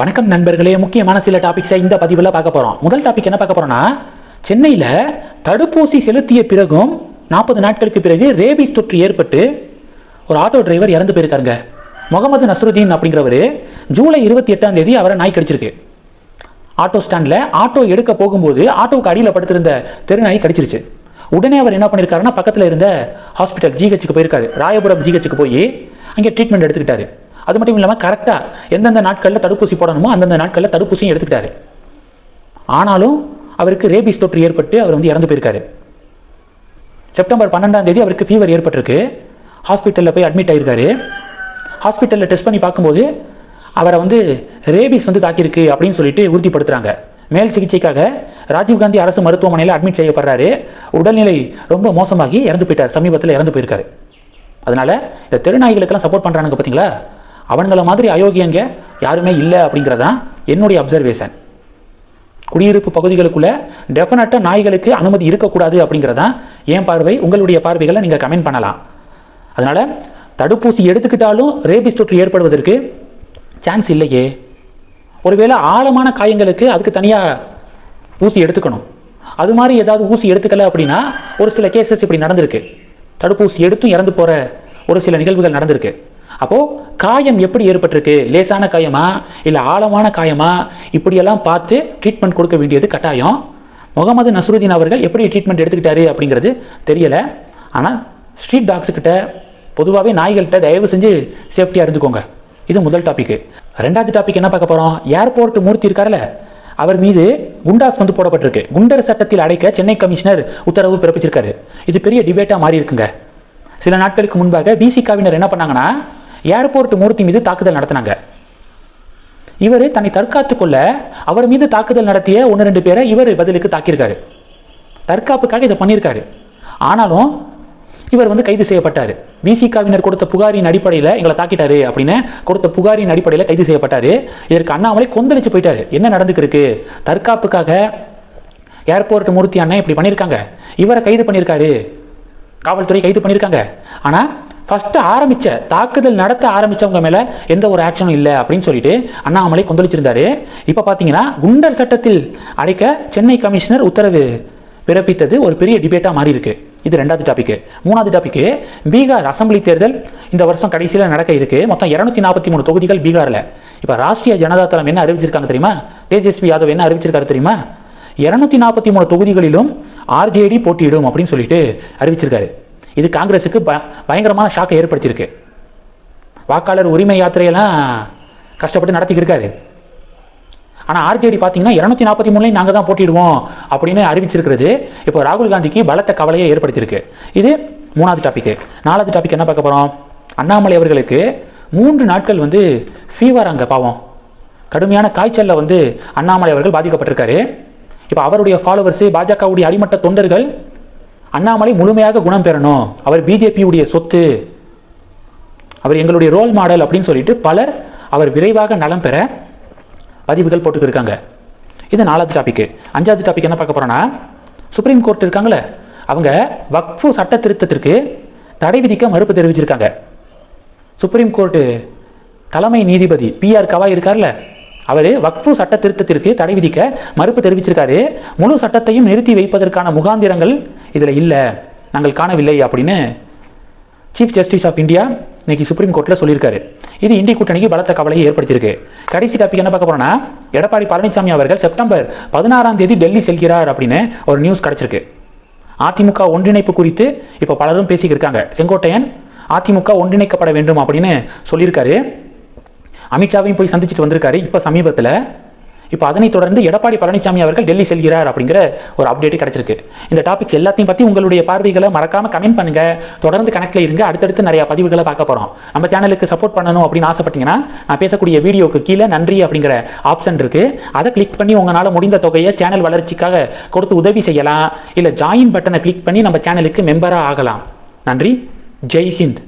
வணக்கம் நண்பர்களே முக்கியமான சில டாபிக்ஸை இந்த பதிவில் பார்க்க போகிறோம் முதல் டாபிக் என்ன பார்க்க போகிறோம்னா சென்னையில் தடுப்பூசி செலுத்திய பிறகும் நாற்பது நாட்களுக்கு பிறகு ரேபிஸ் தொற்று ஏற்பட்டு ஒரு ஆட்டோ டிரைவர் இறந்து போயிருக்காருங்க. முகமது நஸ்ருதீன் அப்படிங்கிறவர் ஜூலை இருபத்தி எட்டாம் தேதி அவரை நாய் கடிச்சிருக்கு. ஆட்டோ ஸ்டாண்டில் ஆட்டோ எடுக்க போகும்போது ஆட்டோவுக்கு அடியில் படுத்திருந்த தெருநாய் கடிச்சிருச்சு. உடனே அவர் என்ன பண்ணியிருக்காருன்னா பக்கத்தில் இருந்த ஹாஸ்பிட்டல் ஜிஹெச்சுக்கு போயிருக்காரு. ராயபுரம் ஜிஹெச்சுக்கு போய் அங்கே ட்ரீட்மெண்ட் எடுத்துக்கிட்டாரு. அது மட்டும் இல்லாமல் கரெக்டாக எந்தெந்த நாட்களில் தடுப்பூசி போடணுமோ அந்தந்த நாட்களில் தடுப்பூசியும் எடுத்துக்கிட்டாரு. ஆனாலும் அவருக்கு ரேபிஸ் தொற்று ஏற்பட்டு அவர் வந்து இறந்து போயிருக்காரு. செப்டம்பர் பன்னெண்டாம் தேதி அவருக்கு ஃபீவர் ஏற்பட்டிருக்கு. ஹாஸ்பிட்டலில் போய் அட்மிட் ஆகிருக்காரு ஹாஸ்பிட்டலில் டெஸ்ட் பண்ணி பார்க்கும்போது அவரை வந்து ரேபிஸ் வந்து தாக்கியிருக்கு அப்படின்னு சொல்லிட்டு உறுதிப்படுத்துகிறாங்க மேல் சிகிச்சைக்காக ராஜீவ்காந்தி அரசு மருத்துவமனையில் அட்மிட் செய்யப்படுறாரு. உடல்நிலை ரொம்ப மோசமாகி இறந்து போயிட்டார். சமீபத்தில் இறந்து போயிருக்காரு. அதனால இந்த தெருநாய்களுக்கெல்லாம் சப்போர்ட் பண்ணுறானுங்க பார்த்தீங்களா அவங்கள மாதிரி அயோக்கியங்க யாருமே இல்லை அப்படிங்கிறதான் என்னுடைய அப்சர்வேஷன் குடியிருப்பு பகுதிகளுக்குள்ள டெஃபினட்டாக நாய்களுக்கு அனுமதி இருக்கக்கூடாது அப்படிங்கிறதான் என் பார்வை. உங்களுடைய பார்வைகளை நீங்கள் கமெண்ட் பண்ணலாம். அதனால் தடுப்பூசி எடுத்துக்கிட்டாலும் ரேபிஸ் தொற்று ஏற்படுவதற்கு சான்ஸ் இல்லையே. ஒருவேளை ஆழமான காயங்களுக்கு அதுக்கு தனியாக ஊசி எடுத்துக்கணும். அது மாதிரி ஏதாவது ஊசி எடுத்துக்கல அப்படின்னா ஒரு சில கேசஸ் இப்படி நடந்திருக்கு. தடுப்பூசி எடுத்தும் இறந்து போகிற ஒரு சில நிகழ்வுகள் நடந்திருக்கு. அப்போது காயம் எப்படி ஏற்பட்டிருக்கு? லேசான காயமா? இல்லை ஆழமான காயமா? இப்படியெல்லாம் பார்த்து ட்ரீட்மெண்ட் கொடுக்க வேண்டியது கட்டாயம். முகமது நஸ்ருதீன் அவர்கள் எப்படி ட்ரீட்மெண்ட் எடுத்துக்கிட்டாரு அப்படிங்கிறது தெரியலை. ஆனால் ஸ்ட்ரீட் டாக்ஸுக்கிட்ட பொதுவாகவே நாய்கள்கிட்ட தயவு செஞ்சு சேஃப்டியாக இருந்துக்கோங்க. இது முதல் டாபிக் ரெண்டாவது டாபிக் என்ன பார்க்க போகிறோம் ஏர்போர்ட் மூர்த்தி இருக்கார்ல அவர் மீது குண்டாஸ் வந்து போடப்பட்டிருக்கு. குண்டர் சட்டத்தில் அடைக்க சென்னை கமிஷனர் உத்தரவு பிறப்பிச்சிருக்காரு. இது பெரிய டிபேட்டாக மாறி இருக்குங்க சில நாட்களுக்கு முன்பாக பிசிகாவினர் என்ன பண்ணாங்கன்னா ஏர்போர்ட் மூர்த்தி மீது தாக்குதல் நடத்தினாங்க. இவர் தன்னை தற்காத்துக் கொள்ள அவர் மீது தாக்குதல் நடத்திய ஒன்று ரெண்டு பேரை இவர் பதிலுக்கு தாக்கியிருக்காரு. தற்காப்புக்காக இதை பண்ணியிருக்காரு. ஆனாலும் இவர் வந்து கைது செய்யப்பட்டார். விசிகாவினர் கொடுத்த புகாரின் அடிப்படையில் எங்களை தாக்கிட்டாரு அப்படின்னு கொடுத்த புகாரின் அடிப்படையில் கைது செய்யப்பட்டார். இதற்கு அண்ணாமலை கொந்தளிச்சு போயிட்டாரு. என்ன நடந்துக்கிருக்கு? தற்காப்புக்காக ஏர்போர்ட் மூர்த்தி அண்ணன் இப்படி பண்ணியிருக்காங்க. இவரை கைது பண்ணியிருக்காரு. காவல்துறை கைது பண்ணியிருக்காங்க. ஆனால் ஃபஸ்ட்டு ஆரம்பித்த தாக்குதல் நடத்த ஆரம்பித்தவங்க மேலே எந்த ஒரு ஆக்ஷனும் இல்லை அப்படின்னு சொல்லிட்டு அண்ணாமலை கொந்தளிச்சிருந்தாரு. இப்போ பார்த்தீங்கன்னா குண்டர் சட்டத்தில் அடைக்க சென்னை கமிஷனர் உத்தரவு பிறப்பித்தது ஒரு பெரிய டிபேட்டாக மாறி இருக்கு இது ரெண்டாவது டாபிக் மூணாவது டாபிக் பீகார் அசம்பிளி தேர்தல் இந்த வருஷம் கடைசியில் நடக்க இருக்கு. மொத்தம் இரநூத்தி நாற்பத்தி மூணு தொகுதிகள் பீகாரில். இப்போ ராஷ்ட்ரிய ஜனதா தளம் என்ன அறிவிச்சிருக்காங்க தெரியுமா? தேஜஸ்வி யாதவ் என்ன அறிவிச்சிருக்காரு தெரியுமா? இரநூத்தி நாற்பத்தி மூணு தொகுதிகளிலும் ஆர்ஜேடி போட்டியிடும் அப்படின்னு சொல்லிட்டு அறிவிச்சிருக்காரு. இது காங்கிரஸுக்கு ப பயங்கரமான ஷாக்கை ஏற்படுத்தியிருக்கு. வாக்காளர் உரிமை யாத்திரையெல்லாம் கஷ்டப்பட்டு நடத்திக்கிட்டு இருக்காரு. ஆனால் ஆர்ஜேடி பார்த்தீங்கன்னா இரநூத்தி நாற்பத்தி மூணுலையும் நாங்கள் தான் போட்டிடுவோம் அப்படின்னு அறிவிச்சிருக்கிறது. இப்போ ராகுல் காந்திக்கு பலத்த கவலையை ஏற்படுத்தியிருக்கு. இது மூணாவது டாபிக் நாலாவது டாபிக் என்ன பார்க்க போகிறோம் அண்ணாமலை அவர்களுக்கு மூன்று நாட்கள் வந்து ஃபீவர் அங்கே பாவம். கடுமையான காய்ச்சலில் வந்து அண்ணாமலை அவர்கள் பாதிக்கப்பட்டிருக்காரு. இப்போ அவருடைய ஃபாலோவர்ஸு பாஜகவுடைய அடிமட்ட தொண்டர்கள் அண்ணாமலை முழுமையாக குணம் பெறணும். அவர் பிஜேபியுடைய சொத்து. அவர் எங்களுடைய ரோல் மாடல் அப்படின்னு சொல்லிட்டு பலர் அவர் விரைவாக நலம் பெற பதிவுகள் போட்டுக்கிருக்காங்க. இது நாலாவது டாபிக் அஞ்சாவது டாபிக் என்ன பார்க்க போறோம்னா சுப்ரீம் கோர்ட் இருக்காங்களே அவங்க வக்ஃபு சட்ட திருத்தத்திற்கு தடை விதிக்க மறுப்பு தெரிவிச்சிருக்காங்க. சுப்ரீம் கோர்ட்டு தலைமை நீதிபதி பிஆர் கவா இருக்கார்ல அவர் வக்ஃபு சட்ட திருத்தத்திற்கு தடை விதிக்க மறுப்பு தெரிவிச்சிருக்காரு. முழு சட்டத்தையும் நிறுத்தி வைப்பதற்கான முகாந்திரங்கள் இதில் இல்லை நாங்கள் காணவில்லை அப்படின்னு சீஃப் ஜஸ்டிஸ் ஆஃப் இந்தியா இன்னைக்கு சுப்ரீம் கோர்ட்டில் சொல்லியிருக்காரு. இது இந்திய கூட்டணிக்கு பலத்த கவலையை ஏற்படுத்தியிருக்கு. கடைசி டாபிக் என்ன பார்க்க போறோம்னா எடப்பாடி பழனிசாமி அவர்கள் செப்டம்பர் பதினாறாம் தேதி டெல்லி செல்கிறார் அப்படின்னு ஒரு நியூஸ் கிடைச்சிருக்கு. அதிமுக ஒன்றிணைப்பு குறித்து இப்போ பலரும் பேசிக்கிருக்காங்க. செங்கோட்டையன் அதிமுக ஒன்றிணைக்கப்பட வேண்டும் அப்படின்னு சொல்லியிருக்காரு. அமித்ஷாவையும் போய் சந்திச்சுட்டு வந்திருக்காரு. இப்போ சமீபத்தில் இப்போ அதனைத் தொடர்ந்து எடப்பாடி பழனிசாமி அவர்கள் டெல்லி செல்கிறார் அப்படிங்கிற ஒரு அப்டேட் கிடைச்சிருக்கு. இந்த டாபிக்ஸ் எல்லாத்தையும் பற்றி உங்களுடைய பார்வைகளை மறக்காம கமெண்ட் பண்ணுங்க. தொடர்ந்து கனெக்டில் இருங்க. அடுத்தடுத்து நிறைய பதிவுகளை பார்க்க போகிறோம் நம்ம சேனலுக்கு சப்போர்ட் பண்ணணும் அப்படின்னு ஆசைப்பட்டீங்கன்னா நான் பேசக்கூடிய வீடியோக்கு கீழே நன்றி அப்படிங்கிற ஆப்ஷன் இருக்கு. அதை கிளிக் பண்ணி உங்களால் முடிந்த தொகையை சேனல் வளர்ச்சிக்காக கொடுத்து உதவி செய்யலாம். இல்லை ஜாயின் பட்டனை கிளிக் பண்ணி நம்ம சேனலுக்கு மெம்பராக ஆகலாம். நன்றி. ஜெய் ஹிந்த்.